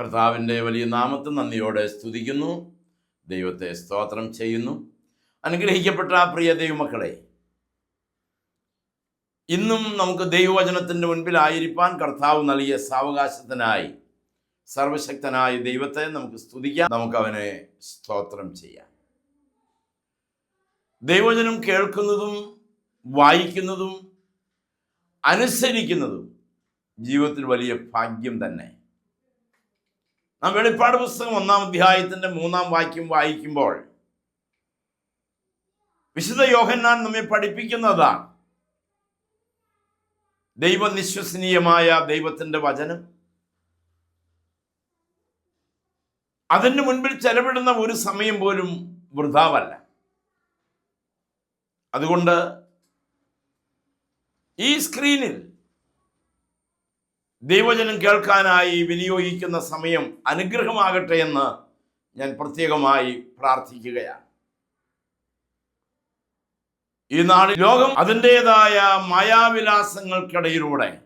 കർത്താവിന്റെ വലിയ നാമത്തെ നന്ദിയോടെ സ്തുതിക്കുന്നു. ദൈവത്തെ സ്തോത്രം ചെയ്യുന്നു. അനുഗ്രഹിക്കപ്പെട്ട ആ പ്രിയ ദൈവമക്കളെ ഇന്നും നമുക്ക് ദൈവവചനത്തിന്റെ മുൻപിലായിരിക്കാൻ കർത്താവ് നൽകിയ സാവകാശത്തിനായി സർവശക്തനായ ദൈവത്തെ നമുക്ക് സ്തുതിക്കാം നമുക്ക് അവനെ സ്തോത്രം ചെയ്യാം. ദൈവവചനം കേൾക്കുന്നതും വായിക്കുന്നതും അനുസരിക്കുന്നതും ജീവിതത്തിൽ വലിയ ഭാഗ്യം തന്നെ. നാം വെളിപ്പാട് പുസ്തകം ഒന്നാം അധ്യായത്തിന്റെ മൂന്നാം വാക്യം വായിക്കുമ്പോൾ വിശുദ്ധ യോഹന്നാൻ നമ്മെ പഠിപ്പിക്കുന്നതാണ്. ദൈവനിശ്വസനീയമായ ദൈവത്തിന്റെ വചനം. അതിന് മുൻപിൽ ചെലവിടുന്ന ഒരു സമയം പോലും വൃഥാവല്ല. അതുകൊണ്ട് ഈ സ്ക്രീനിൽ ദൈവജനം കേൾക്കാനായി വിനിയോഗിക്കുന്ന സമയം അനുഗ്രഹമാകട്ടെ എന്ന് ഞാൻ പ്രത്യേകമായി പ്രാർത്ഥിക്കുകയാണ്. ഈ നാളിൽ ലോകം അതിന്റെതായ മായാവിലാസങ്ങൾക്കിടയിലൂടെ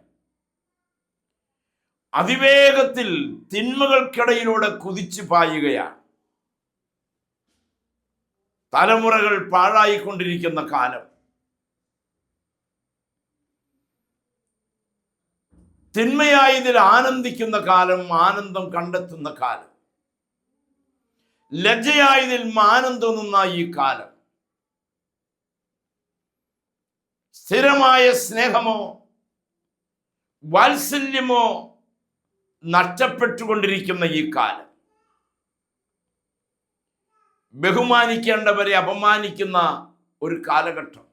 അതിവേഗത്തിൽ തിന്മകൾക്കിടയിലൂടെ കുതിച്ചു പായുകയാണ്. തലമുറകൾ പാഴായിക്കൊണ്ടിരിക്കുന്ന കാലം. തിന്മയായതിൽ ആനന്ദിക്കുന്ന കാലം ആനന്ദം കണ്ടെത്തുന്ന കാലം. ലജ്ജയായതിൽ മാനം തോന്നുന്ന ഈ കാലം. സ്ഥിരമായ സ്നേഹമോ വാത്സല്യമോ നഷ്ടപ്പെട്ടുകൊണ്ടിരിക്കുന്ന ഈ കാലം. ബഹുമാനിക്കേണ്ടവരെ അപമാനിക്കുന്ന ഒരു കാലഘട്ടം.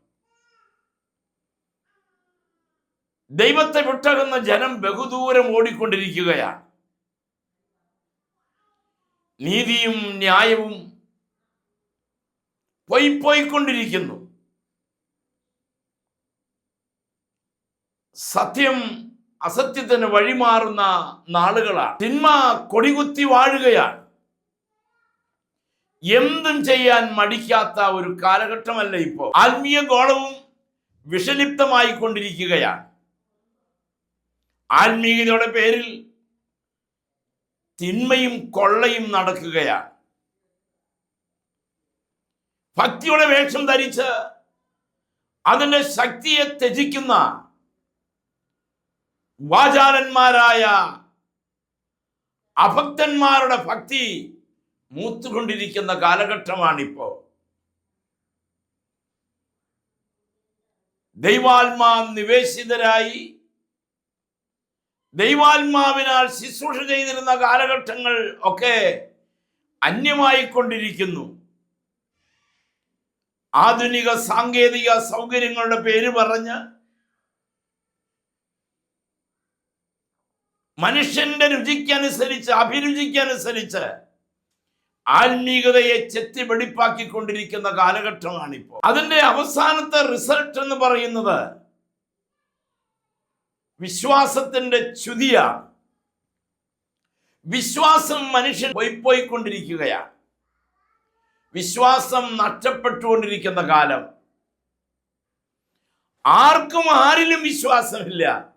ദൈവത്തെ വിട്ടകുന്ന ജനം ബഹുദൂരം ഓടിക്കൊണ്ടിരിക്കുകയാണ്. നീതിയും ന്യായവും പൊയ്പോയിക്കൊണ്ടിരിക്കുന്നു സത്യം അസത്യത്തിന് വഴിമാറുന്ന നാളുകളാണ്. തിന്മ കൊടികുത്തി വാഴുകയാണ്. എന്തും ചെയ്യാൻ മടിക്കാത്ത ഒരു കാലഘട്ടമല്ല ഇപ്പോൾ. ആത്മീയ ഗോളവും വിഷലിപ്തമായി കൊണ്ടിരിക്കുകയാണ് ആത്മീയതയുടെ പേരിൽ തിന്മയും കൊള്ളയും നടക്കുകയാണ്. ഭക്തിയുടെ വേഷം ധരിച്ച് അതിന്റെ ശക്തിയെ ത്യജിക്കുന്ന വാചാലന്മാരായ അഭക്തന്മാരുടെ ഭക്തി മൂത്തുകൊണ്ടിരിക്കുന്ന കാലഘട്ടമാണിപ്പോ. ദൈവാത്മാ നിവേശിതരായി ദൈവാത്മാവിനാൽ ശുശ്രൂഷ ചെയ്തിരുന്ന കാലഘട്ടങ്ങൾ ഒക്കെ അന്യമായിക്കൊണ്ടിരിക്കുന്നു. ആധുനിക സാങ്കേതിക സൗകര്യങ്ങളുടെ പേര് പറഞ്ഞ് മനുഷ്യന്റെ രുചിക്കനുസരിച്ച് അഭിരുചിക്കനുസരിച്ച് ആത്മീകതയെ ചെത്തി വെടിപ്പാക്കിക്കൊണ്ടിരിക്കുന്ന കാലഘട്ടമാണിപ്പോൾ. അതിന്റെ അവസാനത്തെ റിസൾട്ട് എന്ന് പറയുന്നത് വിശ്വാസത്തിന്റെ ചുതിയാണ് വിശ്വാസം മനുഷ്യൻ പോയിപ്പോയിക്കൊണ്ടിരിക്കുകയാണ് വിശ്വാസം നഷ്ടപ്പെട്ടുകൊണ്ടിരിക്കുന്ന കാലം. ആർക്കും ആരിലും വിശ്വാസമില്ല.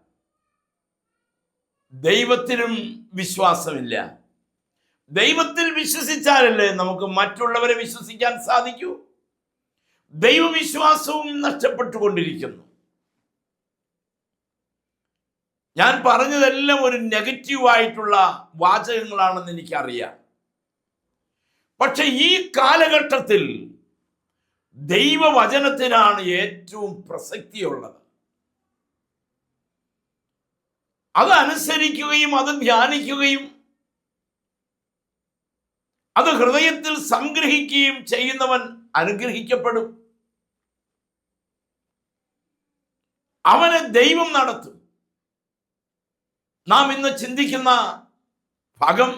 ദൈവത്തിലും വിശ്വാസമില്ല. ദൈവത്തിൽ വിശ്വസിച്ചാലല്ലേ നമുക്ക് മറ്റുള്ളവരെ വിശ്വസിക്കാൻ സാധിക്കൂ? ദൈവവിശ്വാസവും നഷ്ടപ്പെട്ടുകൊണ്ടിരിക്കുന്നു. ഞാൻ പറഞ്ഞതെല്ലാം ഒരു നെഗറ്റീവായിട്ടുള്ള വാചകങ്ങളാണെന്ന് എനിക്കറിയാം. പക്ഷെ ഈ കാലഘട്ടത്തിൽ ദൈവവചനത്തിനാണ് ഏറ്റവും പ്രസക്തിയുള്ളത്. അത് അനുസരിക്കുകയും അത് ധ്യാനിക്കുകയും അത് ഹൃദയത്തിൽ സംഗ്രഹിക്കുകയും ചെയ്യുന്നവൻ അനുഗ്രഹിക്കപ്പെടും. അവനെ ദൈവം നടത്തും. നാം ഇന്ന് ചിന്തിക്കുന്ന ഭാഗം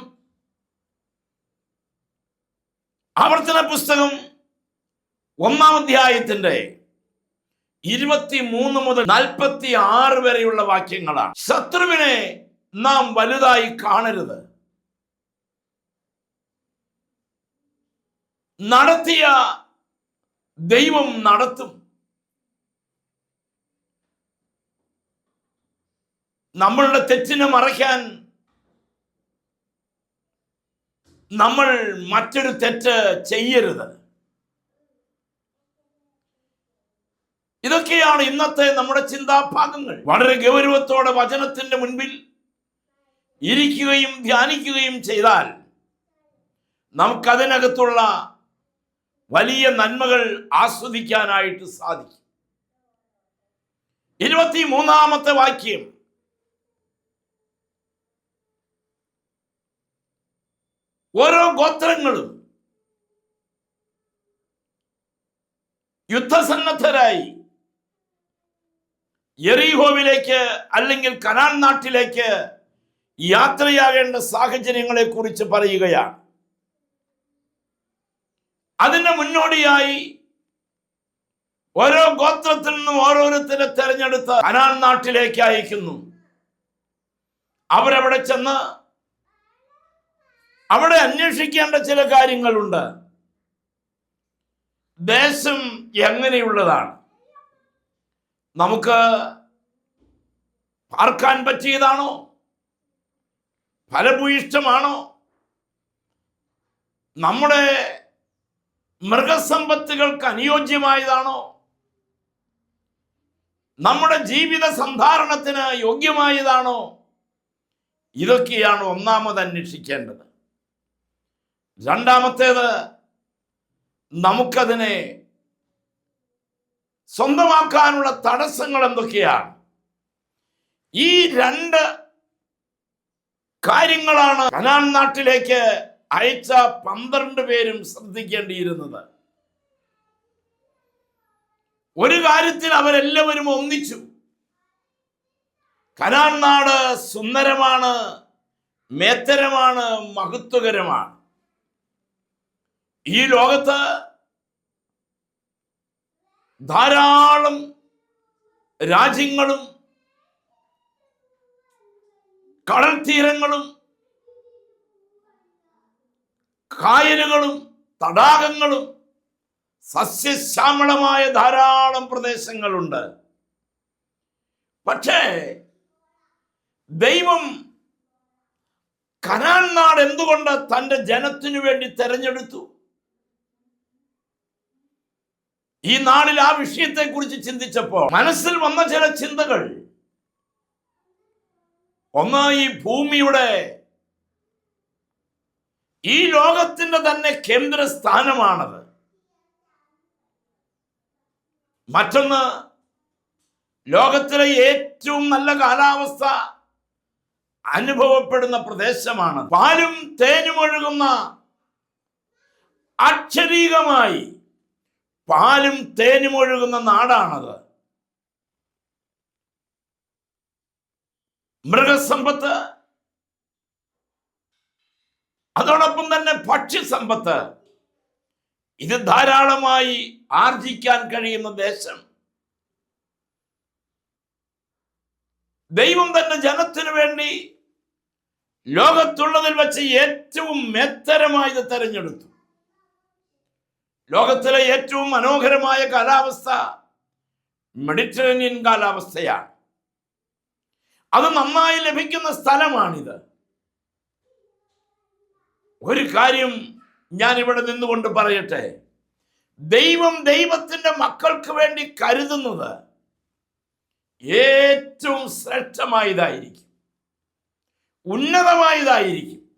ആവർത്തന പുസ്തകം ഒന്നാം അധ്യായത്തിന്റെ ഇരുപത്തി മൂന്ന് മുതൽ നാൽപ്പത്തി ആറ് വരെയുള്ള വാക്യങ്ങളാണ്. ശത്രുവിനെ നാം വലുതായി കാണരുത്. നടത്തിയ ദൈവം നടത്തും. നമ്മളുടെ തെറ്റിനെ മറയ്ക്കാൻ നമ്മൾ മറ്റൊരു തെറ്റ് ചെയ്യരുത്. ഇതൊക്കെയാണ് ഇന്നത്തെ നമ്മുടെ ചിന്താഭാഗങ്ങൾ. വളരെ ഗൗരവത്തോടെ വചനത്തിന്റെ മുൻപിൽ ഇരിക്കുകയും ധ്യാനിക്കുകയും ചെയ്താൽ നമുക്കതിനകത്തുള്ള വലിയ നന്മകൾ ആസ്വദിക്കാനായിട്ട് സാധിക്കും. ഇരുപത്തി മൂന്നാമത്തെ വാക്യം. ഓരോ ഗോത്രങ്ങളും യുദ്ധസന്നദ്ധരായി എറിഹോവിലേക്ക് അല്ലെങ്കിൽ കനാൻ നാട്ടിലേക്ക് യാത്രയാകേണ്ട സാഹചര്യങ്ങളെ കുറിച്ച് പറയുകയാണ്. അതിന് മുന്നോടിയായി ഓരോ ഗോത്രത്തിൽ നിന്നും ഓരോരുത്തരെ തെരഞ്ഞെടുത്ത് കനാൻ നാട്ടിലേക്ക് അയക്കുന്നു. അവരവിടെ ചെന്ന് അവിടെ അന്വേഷിക്കേണ്ട ചില കാര്യങ്ങളുണ്ട്. ദേശം എങ്ങനെയുള്ളതാണ്? നമുക്ക് പാർക്കാൻ പറ്റിയതാണോ? ഫലഭൂയിഷ്ടമാണോ നമ്മുടെ മൃഗസമ്പത്തുകൾക്ക് അനുയോജ്യമായതാണോ? നമ്മുടെ ജീവിത സന്ധാരണത്തിന് യോഗ്യമായതാണോ? ഇതൊക്കെയാണ് ഒന്നാമത് അന്വേഷിക്കേണ്ടത്. രണ്ടാമത്തേത് നമുക്കതിനെ സ്വന്തമാക്കാനുള്ള തടസ്സങ്ങൾ എന്തൊക്കെയാണ്? ഈ രണ്ട് കാര്യങ്ങളാണ് കനാൻ നാട്ടിലേക്ക് അയച്ച പന്ത്രണ്ട് പേരും ശ്രദ്ധിക്കേണ്ടിയിരുന്നത്. ഒരു കാര്യത്തിൽ അവരെല്ലാവരും ഒന്നിച്ചു. കനാൻ നാട് സുന്ദരമാണ് മേത്തരമാണ് മഹത്വകരമാണ്. ഈ ലോകത്ത് ധാരാളം രാജ്യങ്ങളും കടൽ തീരങ്ങളും കായലുകളും തടാകങ്ങളും സസ്യശ്യാമളമായ ധാരാളം പ്രദേശങ്ങളുണ്ട്. പക്ഷേ ദൈവം കനാൻ നാട് എന്തുകൊണ്ട് തന്റെ ജനത്തിനു വേണ്ടി തെരഞ്ഞെടുത്തു? ഈ നാളിൽ ആ വിഷയത്തെ കുറിച്ച് ചിന്തിച്ചപ്പോൾ മനസ്സിൽ വന്ന ചില ചിന്തകൾ. ഒന്ന് ഈ ഭൂമിയുടെ ഈ ലോകത്തിന്റെ തന്നെ കേന്ദ്രസ്ഥാനമാണത്. മറ്റൊന്ന് ലോകത്തിലെ ഏറ്റവും നല്ല കാലാവസ്ഥ അനുഭവപ്പെടുന്ന പ്രദേശമാണ്. പാലും തേനും ഒഴുകുന്ന അക്ഷരീകമായി പാലും തേനും ഒഴുകുന്ന നാടാണത്. മൃഗസമ്പത്ത്. അതോടൊപ്പം തന്നെ ഭക്ഷ്യസമ്പത്ത്. ഇത് ധാരാളമായി ആർജിക്കാൻ കഴിയുന്ന ദേശം. ദൈവം തന്റെ ജനത്തിനു വേണ്ടി ലോകത്തുള്ളതിൽ വെച്ച് ഏറ്റവും മെത്തരമായി ഇത് തെരഞ്ഞെടുത്തു. ലോകത്തിലെ ഏറ്റവും മനോഹരമായ കാലാവസ്ഥ മെഡിറ്ററേനിയൻ കാലാവസ്ഥയാണ്. അത് നന്നായി ലഭിക്കുന്ന സ്ഥലമാണിത്. ഒരു കാര്യം ഞാൻ ഇവിടെ നിന്നുകൊണ്ട് പറയട്ടെ. ദൈവം ദൈവത്തിന്റെ മക്കൾക്ക് വേണ്ടി കരുതുന്നത് ഏറ്റവും ശ്രേഷ്ഠമായതായിരിക്കും. ഉന്നതമായതായിരിക്കും.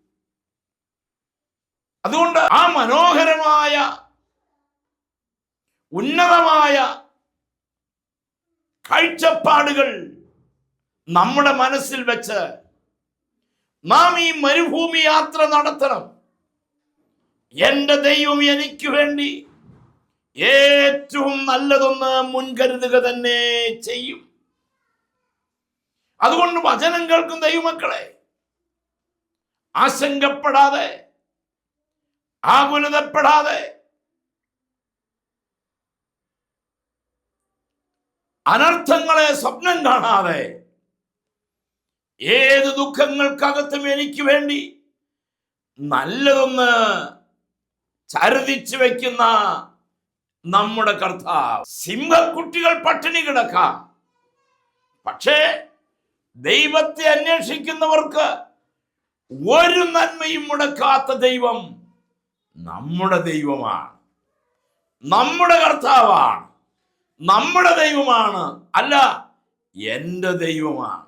അതുകൊണ്ട് ആ മനോഹരമായ ഉന്നതമായ കാഴ്ചപ്പാടുകൾ നമ്മുടെ മനസ്സിൽ വെച്ച് നാം ഈ മരുഭൂമി യാത്ര നടത്തണം. എന്റെ ദൈവം എനിക്ക് വേണ്ടി ഏറ്റവും നല്ലതൊന്ന് മുൻകരുതുക തന്നെ ചെയ്യും. അതുകൊണ്ട് വചനം കേൾക്കും ദൈവമക്കളെ ആശങ്കപ്പെടാതെ ആകുലതപ്പെടാതെ അനർത്ഥങ്ങളെ സ്വപ്നം കാണാതെ ഏത് ദുഃഖങ്ങൾക്കകത്തും എനിക്ക് വേണ്ടി നല്ലതൊന്ന് ചരുതിച്ചു വെക്കുന്ന നമ്മുടെ കർത്താവ്. സിംഹക്കുട്ടികൾ പട്ടിണി കിടക്കാം. പക്ഷേ ദൈവത്തെ അന്വേഷിക്കുന്നവർക്ക് ഒരു നന്മയും മുടക്കാത്ത ദൈവം നമ്മുടെ ദൈവമാണ്. നമ്മുടെ കർത്താവാണ്. നമ്മുടെ ദൈവമാണ്. അല്ല എന്റെ ദൈവമാണ്.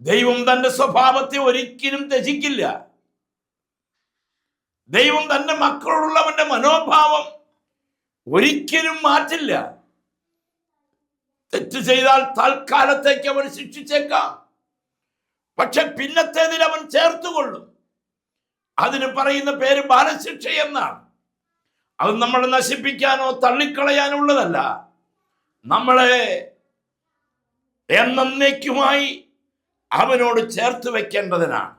ദൈവം തന്റെ സ്വഭാവത്തെ ഒരിക്കലും ത്യജിക്കില്ല. ദൈവം തന്റെ മക്കളോടുള്ളവന്റെ മനോഭാവം ഒരിക്കലും മാറ്റില്ല. തെറ്റ് ചെയ്താൽ തൽക്കാലത്തേക്ക് അവൻ ശിക്ഷിച്ചേക്കാം. പക്ഷെ പിന്നത്തേതിൽ അവൻ ചേർത്തുകൊള്ളും. അതിന് പറയുന്ന പേര് ബാലശിക്ഷ എന്നാണ്. അത് നമ്മൾ നശിപ്പിക്കാനോ തള്ളിക്കളയാനോ ഉള്ളതല്ല നമ്മളെ എന്നേക്കുമായി അവനോട് ചേർത്ത് വെക്കേണ്ടതിനാണ്.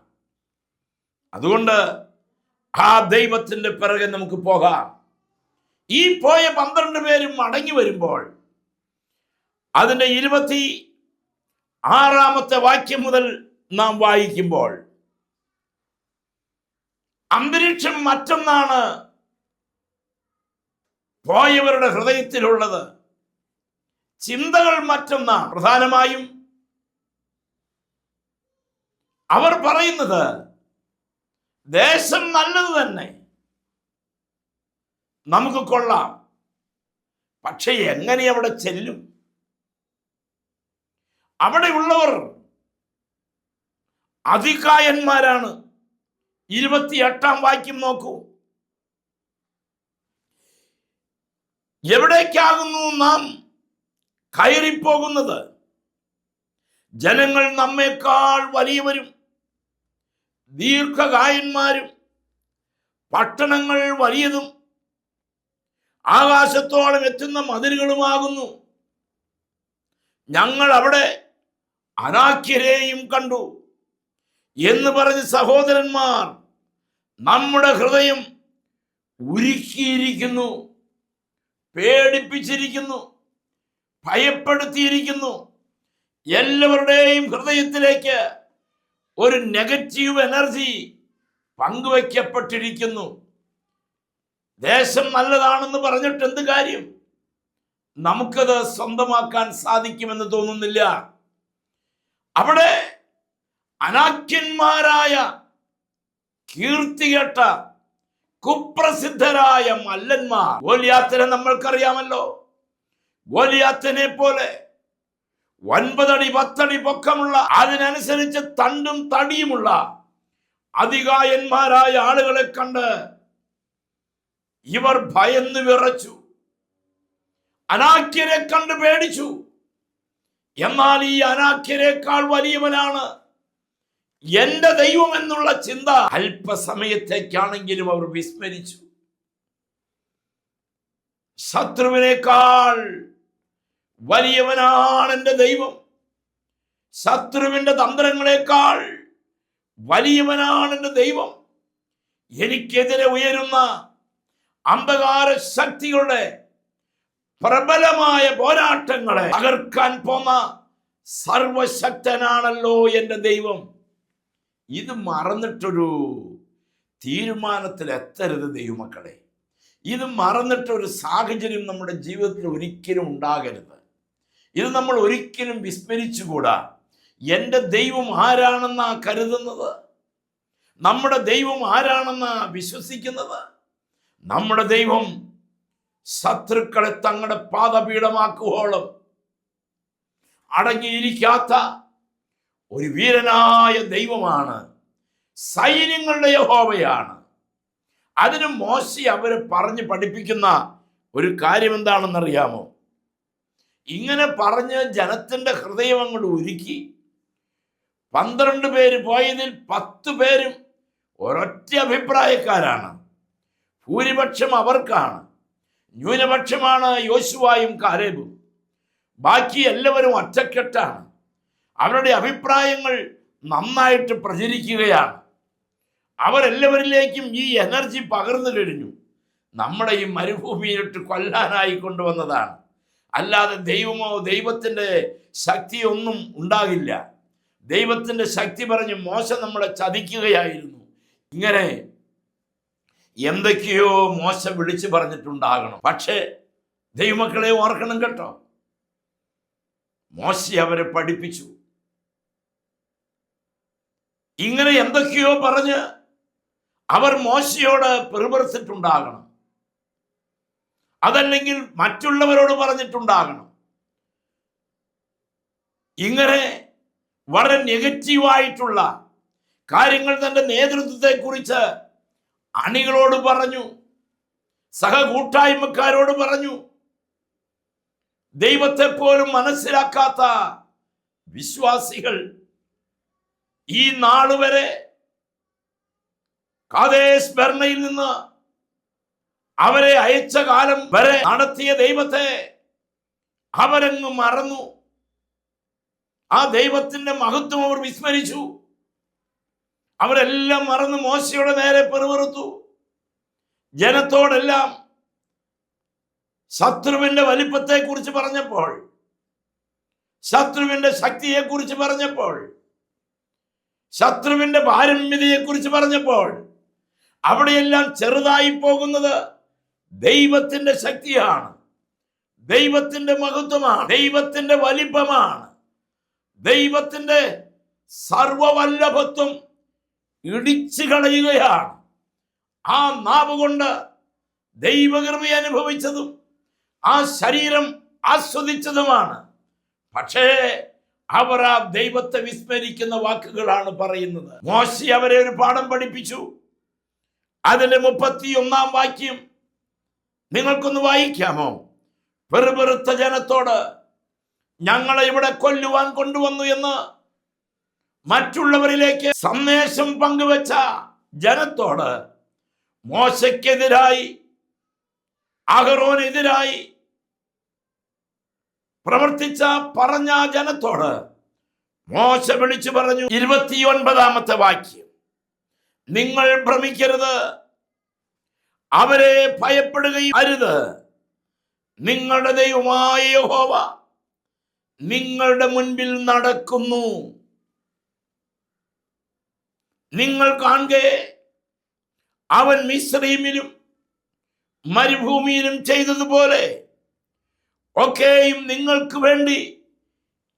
അതുകൊണ്ട് ആ ദൈവത്തിന്റെ പിറകെ നമുക്ക് പോകാം. ഈ പോയ പന്ത്രണ്ട് പേരും മടങ്ങി വരുമ്പോൾ അതിന്റെ ഇരുപത്തി ആറാമത്തെ വാക്യം മുതൽ നാം വായിക്കുമ്പോൾ അന്തരീക്ഷം മറ്റൊന്നാണ് പോയവരുടെ ഹൃദയത്തിലുള്ളത്. ചിന്തകൾ മറ്റൊന്നാണ്. പ്രധാനമായും അവർ പറയുന്നത് ദേശം നല്ലത് തന്നെ. നമുക്ക് കൊള്ളാം. പക്ഷെ എങ്ങനെ അവിടെ ചെല്ലും? അവിടെയുള്ളവർ അധികായന്മാരാണ്. ഇരുപത്തിയെട്ടാം വാക്യം നോക്കൂ. എവിടേക്കാകുന്നു നാം കയറിപ്പോകുന്നത്? ജനങ്ങൾ നമ്മേക്കാൾ വലിയവരും ദീർഘകായന്മാരും പട്ടണങ്ങൾ വലിയതും ആകാശത്തോളം എത്തുന്ന മതിലുകളുമാകുന്നു. ഞങ്ങൾ അവിടെ അനാഖ്യരെയും കണ്ടു എന്ന് പറഞ്ഞ് സഹോദരന്മാർ നമ്മുടെ ഹൃദയം ഉരുക്കിയിരിക്കുന്നു. പേടിപ്പിച്ചിരിക്കുന്നു ഭയപ്പെടുത്തിയിരിക്കുന്നു. എല്ലാവരുടെയും ഹൃദയത്തിലേക്ക് ഒരു നെഗറ്റീവ് എനർജി പങ്കുവയ്ക്കപ്പെട്ടിരിക്കുന്നു. ദേശം നല്ലതാണെന്ന് പറഞ്ഞിട്ട് എന്ത് കാര്യം? നമുക്കത് സ്വന്തമാക്കാൻ സാധിക്കുമെന്ന് തോന്നുന്നില്ല. അവിടെ അനാഖ്യന്മാരായ കീർത്തികെട്ട കുപ്രസിദ്ധരായ മല്ലന്മാർ. ഗോലിയാത്തിനെ നമ്മൾക്കറിയാമല്ലോ. ഗോലിയാത്തിനെ പോലെ ഒൻപതടി പത്തടി പൊക്കമുള്ള അതിനനുസരിച്ച് തണ്ടും തടിയുമുള്ള അധികായന്മാരായ ആളുകളെ കണ്ട് ഇവർ ഭയന്ന് വിറച്ചു. അനാക്യരെ കണ്ട് പേടിച്ചു. എന്നാൽ ഈ അനാക്യരെക്കാൾ വലിയവനാണ് എന്റെ ദൈവം എന്നുള്ള ചിന്ത അല്പസമയത്തേക്കാണെങ്കിലും അവർ വിസ്മരിച്ചു. ശത്രുവിനേക്കാൾ വലിയവനാണ് എന്റെ ദൈവം. ശത്രുവിന്റെ തന്ത്രങ്ങളെക്കാൾ വലിയവനാണ് എന്റെ ദൈവം. എനിക്കെതിരെ ഉയരുന്ന അന്ധകാര ശക്തികളുടെ പ്രബലമായ പോരാട്ടങ്ങളെ തകർക്കാൻ പോന്ന സർവശക്തനാണല്ലോ എന്റെ ദൈവം. ഇത് മറന്നിട്ടൊരു തീരുമാനത്തിൽ എത്തരുത് ദൈവമക്കളെ. ഇത് മറന്നിട്ടൊരു സാഹചര്യം നമ്മുടെ ജീവിതത്തിൽ ഒരിക്കലും ഉണ്ടാകരുത്. ഇത് നമ്മൾ ഒരിക്കലും വിസ്മരിച്ചുകൂടാ. എന്റെ ദൈവം ആരാണെന്നാ കരുതുന്നത്? നമ്മുടെ ദൈവം ആരാണെന്നാ വിശ്വസിക്കുന്നത്? നമ്മുടെ ദൈവം ശത്രുക്കളെ തങ്ങളുടെ പാദപീഠമാക്കുവോളം അടങ്ങിയിരിക്കാത്ത ഒരു വീരനായ ദൈവമാണ്. സൈന്യങ്ങളുടെ യഹോവയാണ്. അതിന് മോശി അവരെ പറഞ്ഞ് പഠിപ്പിക്കുന്ന ഒരു കാര്യം എന്താണെന്നറിയാമോ? ഇങ്ങനെ പറഞ്ഞ് ജനത്തിന്റെ ഹൃദയം അങ്ങോട്ട് ഉരുക്കി പന്ത്രണ്ട് പേര് പോയതിൽ പത്ത് പേരും ഒരൊറ്റ അഭിപ്രായക്കാരാണ്. ഭൂരിപക്ഷം അവർക്കാണ്. ന്യൂനപക്ഷമാണ് യോശുവായും കാലേബും ബാക്കി എല്ലാവരും ഒറ്റക്കെട്ടാണ്. അവരുടെ അഭിപ്രായങ്ങൾ നന്നായിട്ട് പ്രചരിക്കുകയാണ്. അവരെല്ലാവരിലേക്കും ഈ എനർജി പകർന്നു കഴിഞ്ഞു. നമ്മുടെ ഈ മരുഭൂമിയിലിട്ട് കൊല്ലാനായി കൊണ്ടുവന്നതാണ്. അല്ലാതെ ദൈവമോ ദൈവത്തിന്റെ ശക്തിയൊന്നും ഉണ്ടാകില്ല. ദൈവത്തിന്റെ ശക്തി പറഞ്ഞ് മോശം നമ്മളെ ചതിക്കുകയായിരുന്നു. ഇങ്ങനെ എന്തൊക്കെയോ മോശം വിളിച്ചു പറഞ്ഞിട്ടുണ്ടാകണം. പക്ഷേ ദൈവമക്കളെ ഓർക്കണം കേട്ടോ. മോശ അവരെ പഠിപ്പിച്ചു. ഇങ്ങനെ എന്തൊക്കെയോ പറഞ്ഞ് അവർ മോശയോട് പെറുപറിച്ചിട്ടുണ്ടാകണം അതല്ലെങ്കിൽ മറ്റുള്ളവരോട് പറഞ്ഞിട്ടുണ്ടാകണം. ഇങ്ങനെ വളരെ നെഗറ്റീവായിട്ടുള്ള കാര്യങ്ങൾ തന്റെ നേതൃത്വത്തെക്കുറിച്ച് അണികളോട് പറഞ്ഞു സഹകൂട്ടായ്മക്കാരോട് പറഞ്ഞു ദൈവത്തെ പോലും മനസ്സിലാക്കാത്ത വിശ്വാസികൾ ഈ നാളുവരെ കാതേശ് ബർണയിൽ നിന്ന് അവരെ അയച്ച കാലം വരെ നടത്തിയ ദൈവത്തെ അവരങ്ങ് മറന്നു. ആ ദൈവത്തിന്റെ മഹത്വം അവർ വിസ്മരിച്ചു. അവരെല്ലാം മറന്ന് മോശയുടെ നേരെ പെറുപെറുത്തു. ജനത്തോടെല്ലാം ശത്രുവിന്റെ വലിപ്പത്തെ കുറിച്ച് പറഞ്ഞപ്പോൾ ശത്രുവിന്റെ ശക്തിയെ കുറിച്ച് പറഞ്ഞപ്പോൾ ശത്രുവിന്റെ പാരമ്യതയെ കുറിച്ച് പറഞ്ഞപ്പോൾ അവിടെയെല്ലാം ചെറുതായി പോകുന്നത് ദൈവത്തിന്റെ ശക്തിയാണ്. ദൈവത്തിന്റെ മഹത്വമാണ്. ദൈവത്തിന്റെ വലിപ്പമാണ്. ദൈവത്തിന്റെ സർവവല്ലഭത്വം ഇടിച്ചു കളയുകയാണ്. ആ നാവ് കൊണ്ട് ദൈവകൃപ അനുഭവിച്ചതും ആ ശരീരം ആസ്വദിച്ചതുമാണ്. പക്ഷേ അവർ ആ ദൈവത്തെ വിസ്മരിക്കുന്ന വാക്കുകളാണ് പറയുന്നത്. മോശി അവരെ ഒരു പാഠം പഠിപ്പിച്ചു. അതിന്റെ മുപ്പത്തി ഒന്നാം വാക്യം നിങ്ങൾക്കൊന്ന് വായിക്കാമോ? വെറുപെറുത്ത ജനത്തോട് ഞങ്ങളെ ഇവിടെ കൊല്ലുവാൻ കൊണ്ടുവന്നു എന്ന് മറ്റുള്ളവരിലേക്ക് സന്ദേശം പങ്കുവച്ച ജനത്തോട് മോശയ്ക്കെതിരായി അഹറോനെതിരായി പ്രവർത്തിച്ച പറഞ്ഞ ജനത്തോട് മോശ വിളിച്ചു പറഞ്ഞു ഇരുപത്തിയൊൻപതാമത്തെ വാക്യം. നിങ്ങൾ ഭ്രമിക്കരുത്. അവരെ ഭയപ്പെടുകയും അരുത്. നിങ്ങളുടെ ദൈവമായ യഹോവ നിങ്ങളുടെ മുൻപിൽ നടക്കുന്നു. നിങ്ങൾ കാണുക അവൻ മിശ്രീമിലും മരുഭൂമിയിലും ചെയ്തതുപോലെ ഒക്കെയും നിങ്ങൾക്ക് വേണ്ടി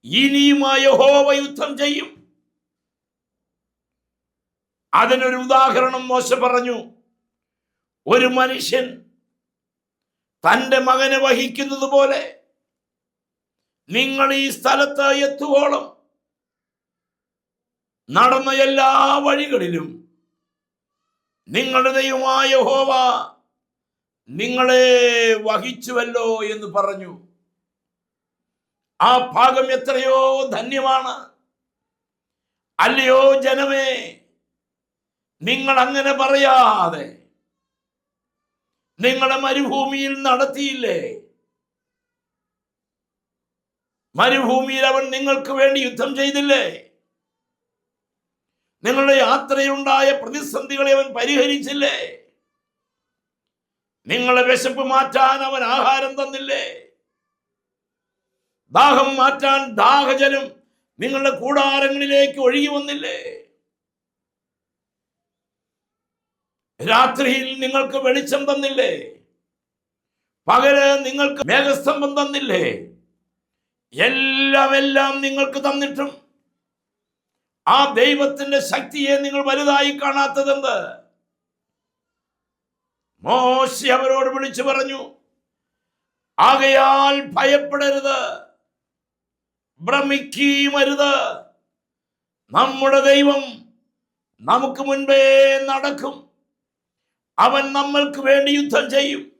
ഇനിയുമായ ഹോവ യുദ്ധം ചെയ്യും. അതിനൊരു ഉദാഹരണം മോശ പറഞ്ഞു. ഒരു മനുഷ്യൻ തന്റെ മകനെ വഹിക്കുന്നത് പോലെ നിങ്ങൾ ഈ സ്ഥലത്ത് എത്തുവോളം നടന്ന എല്ലാ വഴികളിലും നിങ്ങളുടെ ദൈവമായ ഹോവ നിങ്ങളെ വഹിച്ചുവല്ലോ എന്ന് പറഞ്ഞു. ആ ഭാഗം എത്രയോ ധന്യമാണ്. അല്ലയോ ജനമേ നിങ്ങൾ അങ്ങനെ പറയാതെ നിങ്ങളെ മരുഭൂമിയിൽ നടത്തിയില്ലേ? മരുഭൂമിയിൽ അവൻ നിങ്ങൾക്ക് വേണ്ടി യുദ്ധം ചെയ്തില്ലേ? നിങ്ങളുടെ യാത്രയുണ്ടായ പ്രതിസന്ധികളെ അവൻ പരിഹരിച്ചില്ലേ? നിങ്ങളെ വിശപ്പ് മാറ്റാൻ അവൻ ആഹാരം തന്നില്ലേ? ദാഹം മാറ്റാൻ ദാഹജലം നിങ്ങളുടെ കൂടാരങ്ങളിലേക്ക് ഒഴുകി വന്നില്ലേ? രാത്രിയിൽ നിങ്ങൾക്ക് വെളിച്ചം തന്നില്ലേ? പകൽ നിങ്ങൾക്ക് മേഘസ്തംഭം തന്നില്ലേ? എല്ലാം എല്ലാം നിങ്ങൾക്ക് തന്നിട്ടും ആ ദൈവത്തിന്റെ ശക്തിയെ നിങ്ങൾ വലുതായി കാണാത്തതെന്ത്? മോശി അവരോട് വിളിച്ചു പറഞ്ഞു ആകയാൽ ഭയപ്പെടരുത്. ഭ്രമിക്കുകയുമരുത് നമ്മുടെ ദൈവം നമുക്ക് മുൻപേ നടക്കും. അവൻ നമ്മൾക്ക് വേണ്ടി യുദ്ധം ചെയ്യും.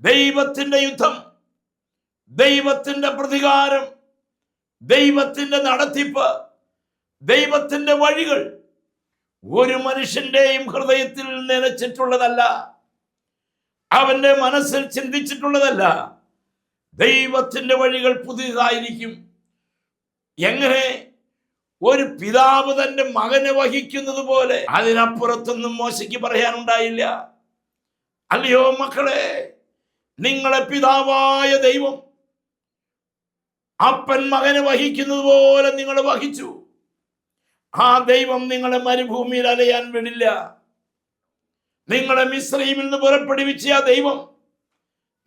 ദൈവത്തിന്റെ യുദ്ധം ദൈവത്തിന്റെ പ്രതികാരം ദൈവത്തിന്റെ നടത്തിപ്പ് ദൈവത്തിന്റെ വഴികൾ ഒരു മനുഷ്യന്റെയും ഹൃദയത്തിൽ നിലച്ചിട്ടുള്ളതല്ല അവന്റെ മനസ്സിൽ ചിന്തിച്ചിട്ടുള്ളതല്ല. ദൈവത്തിന്റെ വഴികൾ പുതിയതായിരിക്കും. എങ്ങനെ? ഒരു പിതാവ് തന്റെ മകനെ വഹിക്കുന്നത് പോലെ. അതിനപ്പുറത്തൊന്നും മോശയ്ക്ക് പറയാനുണ്ടായില്ല. അല്ലയോ മക്കളെ നിങ്ങളെ പിതാവായ ദൈവം അപ്പൻ മകനെ വഹിക്കുന്നത് പോലെ നിങ്ങൾ വഹിച്ചു. ആ ദൈവം നിങ്ങളെ മരുഭൂമിയിൽ അലയാൻ വിടില്ല. നിങ്ങളെ മിശ്രീമിൽ നിന്ന് പുറപ്പെടുവിച്ച ആ ദൈവം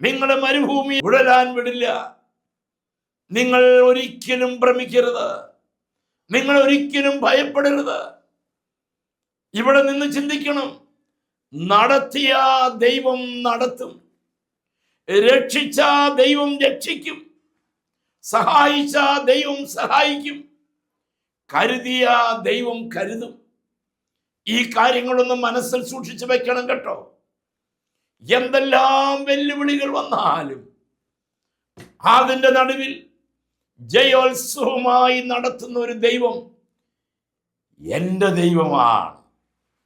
നിങ്ങളെ മരുഭൂമി ഉഴലാൻ വിടില്ല. നിങ്ങൾ ഒരിക്കലും ഭ്രമിക്കരുത്. നിങ്ങൾ ഒരിക്കലും ഭയപ്പെടരുത്. ഇവിടെ നിന്ന് ചിന്തിക്കണം. നടത്തിയ ദൈവം നടത്തും. രക്ഷിച്ച ദൈവം രക്ഷിക്കും. സഹായിച്ച ദൈവം സഹായിക്കും. കരുതിയ ദൈവം കരുതും. ഈ കാര്യങ്ങളൊന്നും മനസ്സിൽ സൂക്ഷിച്ചു വെക്കണം കേട്ടോ. എന്തെല്ലാം വെല്ലുവിളികൾ വന്നാലും അതിന്റെ നടുവിൽ ജയോത്സവമായി നടത്തുന്ന ഒരു ദൈവം എന്റെ ദൈവമാണ്.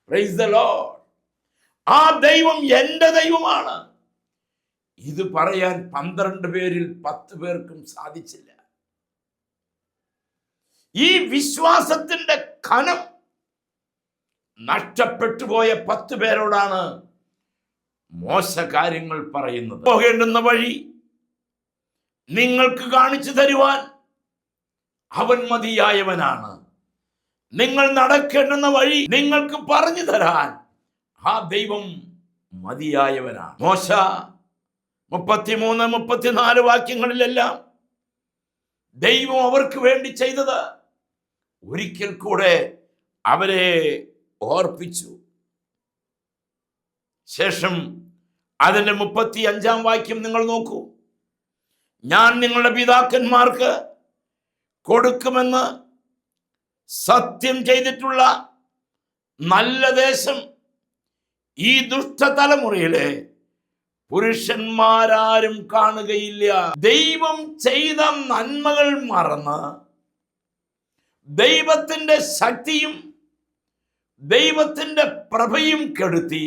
പ്രൈസ് ആ ദൈവം എന്റെ ദൈവമാണ്. ഇത് പറയാൻ പന്ത്രണ്ട് പേരിൽ പത്ത് പേർക്കും സാധിച്ചില്ല. ഈ വിശ്വാസത്തിന്റെ കനം നഷ്ടപ്പെട്ടു പോയ പത്ത് പേരോടാണ് മോശ കാര്യങ്ങൾ പറയുന്നത്. പോകേണ്ടുന്ന വഴി നിങ്ങൾക്ക് കാണിച്ചു തരുവാൻ അവൻ മതിയായവനാണ്. നിങ്ങൾ നടക്കേണ്ടുന്ന വഴി നിങ്ങൾക്ക് പറഞ്ഞു തരാൻ ആ ദൈവം മതിയായവനാണ്. മോശ മുപ്പത്തിമൂന്ന് മുപ്പത്തിനാല് വാക്യങ്ങളിലെല്ലാം ദൈവം അവർക്ക് വേണ്ടി ചെയ്തത് ഒരിക്കൽ കൂടെ അവരെ ഓർപ്പിച്ചു. ശേഷം അതിന്റെ മുപ്പത്തി അഞ്ചാം വാക്യം നിങ്ങൾ നോക്കൂ. ഞാൻ നിങ്ങളുടെ പിതാക്കന്മാർക്ക് കൊടുക്കുമെന്ന് സത്യം ചെയ്തിട്ടുള്ള നല്ല ദേശം ഈ ദുഷ്ടതലമുറയിലെ പുരുഷന്മാരാരും കാണുകയില്ല. ദൈവം ചെയ്ത നന്മകൾ മറന്ന് ദൈവത്തിന്റെ ശക്തിയും ദൈവത്തിന്റെ പ്രഭയും കെടുത്തി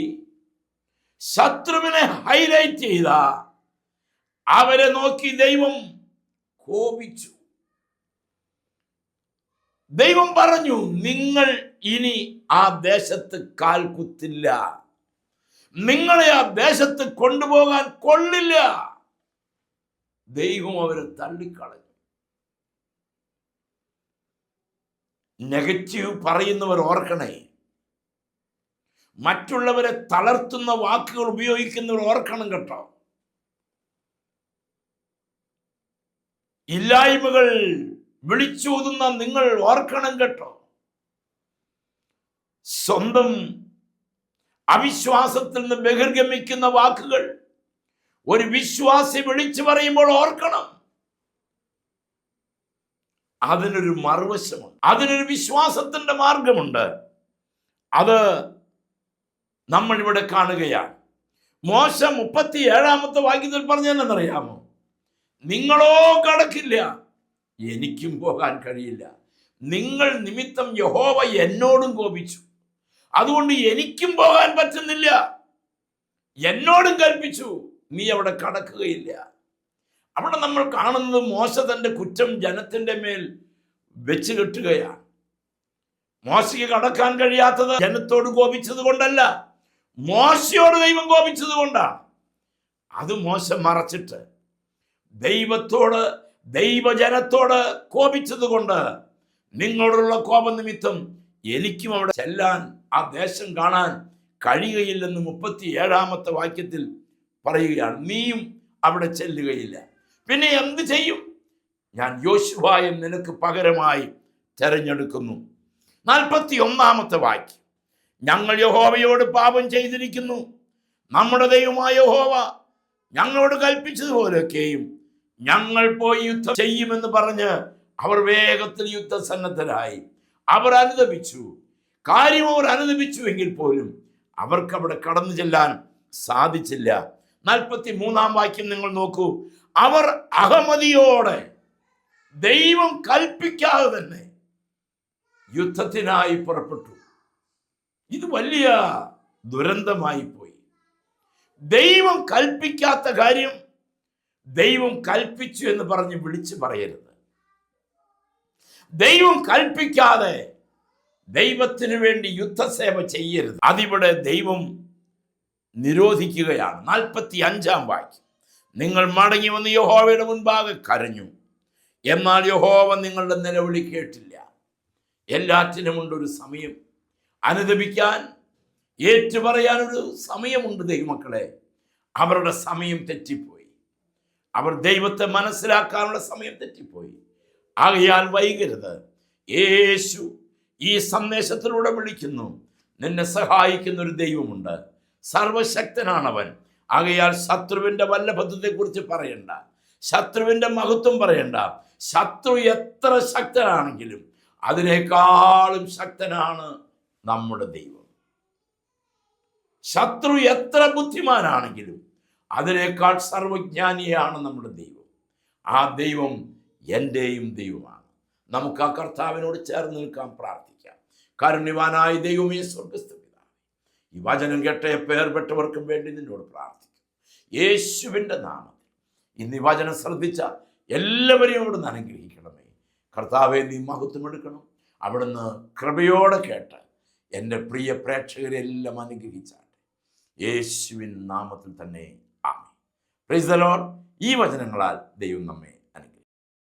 ശത്രുവിനെ ഹൈലൈറ്റ് ചെയ്ത. അവരെ നോക്കി ദൈവം കോപിച്ചു. ദൈവം പറഞ്ഞു നിങ്ങൾ ഇനി ആ ദേശത്ത് കാൽ കുത്തില്ല നിങ്ങളെ ആ ദേശത്ത് കൊണ്ടുപോകാൻ കൊള്ളില്ല. ദൈവം അവരെ തള്ളിക്കളഞ്ഞു. നെഗറ്റീവ് പറയുന്നവർ ഓർക്കണേ മറ്റുള്ളവരെ തളർത്തുന്ന വാക്കുകൾ ഉപയോഗിക്കുന്നവർ ഓർക്കണം കേട്ടോ. ഇല്ലായ്മകൾ വിളിച്ചോതുന്ന നിങ്ങൾ ഓർക്കണം കേട്ടോ. സ്വന്തം അവിശ്വാസത്തിൽ നിന്ന് ബഹിർഗമിക്കുന്ന വാക്കുകൾ ഒരു വിശ്വാസി വിളിച്ചു പറയുമ്പോൾ ഓർക്കണം. അതിനൊരു മറുവശമുണ്ട്. അതിനൊരു വിശ്വാസത്തിന്റെ മാർഗമുണ്ട്. അത് നമ്മൾ ഇവിടെ കാണുകയാണ്. മോശം മുപ്പത്തി ഏഴാമത്തെ വാക്യത്തിൽ പറഞ്ഞതെന്നറിയാമോ? നിങ്ങളോ കടക്കില്ല എനിക്കും പോകാൻ കഴിയില്ല. നിങ്ങൾ നിമിത്തം യഹോവ എന്നോടും കോപിച്ചു. അതുകൊണ്ട് എനിക്കും പോകാൻ പറ്റുന്നില്ല. എന്നോടും കൽപ്പിച്ചു. നീ അവിടെ കടക്കുകയില്ല. അവിടെ നമ്മൾ കാണുന്നത് മോശ തന്റെ കുറ്റം ജനത്തിന്റെ മേൽ വെച്ച് കെട്ടുകയാണ്. മോശയ്ക്ക് കടക്കാൻ കഴിയാത്തത് ജനത്തോട് കോപിച്ചത് കൊണ്ടല്ല മോശയോട് ദൈവം കോപിച്ചത് കൊണ്ടാണ്. അത് മോശ മറച്ചിട്ട് ദൈവത്തോട് ദൈവജനത്തോട് കോപിച്ചത് കൊണ്ട് നിങ്ങളോടുള്ള കോപനിമിത്തം എനിക്കും അവിടെ ചെല്ലാൻ ആ ദേശം കാണാൻ കഴിയുകയില്ലെന്ന് മുപ്പത്തി ഏഴാമത്തെ വാക്യത്തിൽ പറയുകയാണ്. നീയും അവിടെ ചെല്ലുകയില്ല. പിന്നെ എന്ത് ചെയ്യും? ഞാൻ യോശുവായം നിനക്ക് പകരമായി തെരഞ്ഞെടുക്കുന്നു. നാൽപ്പത്തി ഒന്നാമത്തെ വാക്യം. ഞങ്ങൾ യഹോവയോട് പാപം ചെയ്തിരിക്കുന്നു. നമ്മുടെ ദൈവമായ യഹോവ ഞങ്ങളോട് കൽപ്പിച്ചതുപോലെയൊക്കെയും ഞങ്ങൾ പോയി യുദ്ധം ചെയ്യുമെന്ന് പറഞ്ഞ് അവർ വേഗത്തിൽ യുദ്ധസന്നദ്ധരായി. അവർ അനുദപിച്ചു. കാര്യം അവർ അനുദപിച്ചുവെങ്കിൽ പോലും അവർക്ക് അവിടെ കടന്നു ചെല്ലാൻ സാധിച്ചില്ല. നാൽപ്പത്തി മൂന്നാം വാക്യം നിങ്ങൾ നോക്കൂ. അവർ അഹമതിയോടെ ദൈവം കൽപ്പിക്കാതെ തന്നെ യുദ്ധത്തിനായി പുറപ്പെട്ടു. ഇത് വലിയ ദുരന്തമായി പോയി. ദൈവം കൽപ്പിക്കാത്ത കാര്യം ദൈവം കൽപ്പിച്ചു എന്ന് പറഞ്ഞ് വിളിച്ചു പറയരുത്. ദൈവം കൽപ്പിക്കാതെ ദൈവത്തിന് വേണ്ടി യുദ്ധസേവ ചെയ്യരുത്. അതിവിടെ ദൈവം നിരോധിക്കുകയാണ്. നാൽപ്പത്തി അഞ്ചാം വാക്യം. നിങ്ങൾ മടങ്ങി വന്ന് യഹോവയുടെ മുൻപാകെ കരഞ്ഞു. എന്നാൽ യഹോവ നിങ്ങളുടെ നിലവിളി കേട്ടില്ല. എല്ലാറ്റിനുമുണ്ടൊരു സമയം. അനുദപിക്കാൻ ഏറ്റുപറയാനൊരു സമയമുണ്ട് ദൈവമക്കളെ. അവരുടെ സമയം തെറ്റിപ്പോയി. അവർ ദൈവത്തെ മനസ്സിലാക്കാനുള്ള സമയം തെറ്റിപ്പോയി. ആകയാൽ വൈകരുത്. യേശു ഈ സന്ദേശത്തിലൂടെ വിളിക്കുന്നു. നിന്നെ സഹായിക്കുന്ന ഒരു ദൈവമുണ്ട്. സർവശക്തനാണവൻ. ആകയാൽ ശത്രുവിന്റെ വല്ലഭത്വത്തെക്കുറിച്ച് പറയണ്ട. ശത്രുവിന്റെ മഹത്വം പറയണ്ട. ശത്രു എത്ര ശക്തനാണെങ്കിലും അതിനേക്കാളും ശക്തനാണ് നമ്മുടെ ദൈവം. ശത്രു എത്ര ബുദ്ധിമാനാണെങ്കിലും അതിനേക്കാൾ സർവജ്ഞാനിയാണ് നമ്മുടെ ദൈവം. ആ ദൈവം എന്റെയും ദൈവമാണ്. നമുക്ക് ആ കർത്താവിനോട് ചേർന്ന് നിൽക്കാൻ പ്രാർത്ഥിക്കാം. കാരുണ്യവാനായ ദൈവമേ സ്വർഗസ്ഥിതാണ് ഈ വചനം കേട്ട പേർപ്പെട്ടവർക്കും വേണ്ടി നിന്നോട് പ്രാർത്ഥിക്കും. യേശുവിന്റെ നാമത്തിൽ ഇന്ന് ഈ വചനം ശ്രദ്ധിച്ച എല്ലാവരെയും അവിടുന്ന് അനുഗ്രഹിക്കണമേ. കർത്താവെ നീ മഹത്വം എടുക്കണം. അവിടുന്ന് കൃപയോടെ കേട്ട് എന്റെ പ്രിയ പ്രേക്ഷകരെല്ലാം അനുഗ്രഹിച്ചാട്ടെ. യേശുവിൻ നാമത്തിൽ തന്നെ. ആമി പ്രൈസ് ദ ലോർഡ് ഈ വചനങ്ങളാൽ ദൈവം നമ്മെ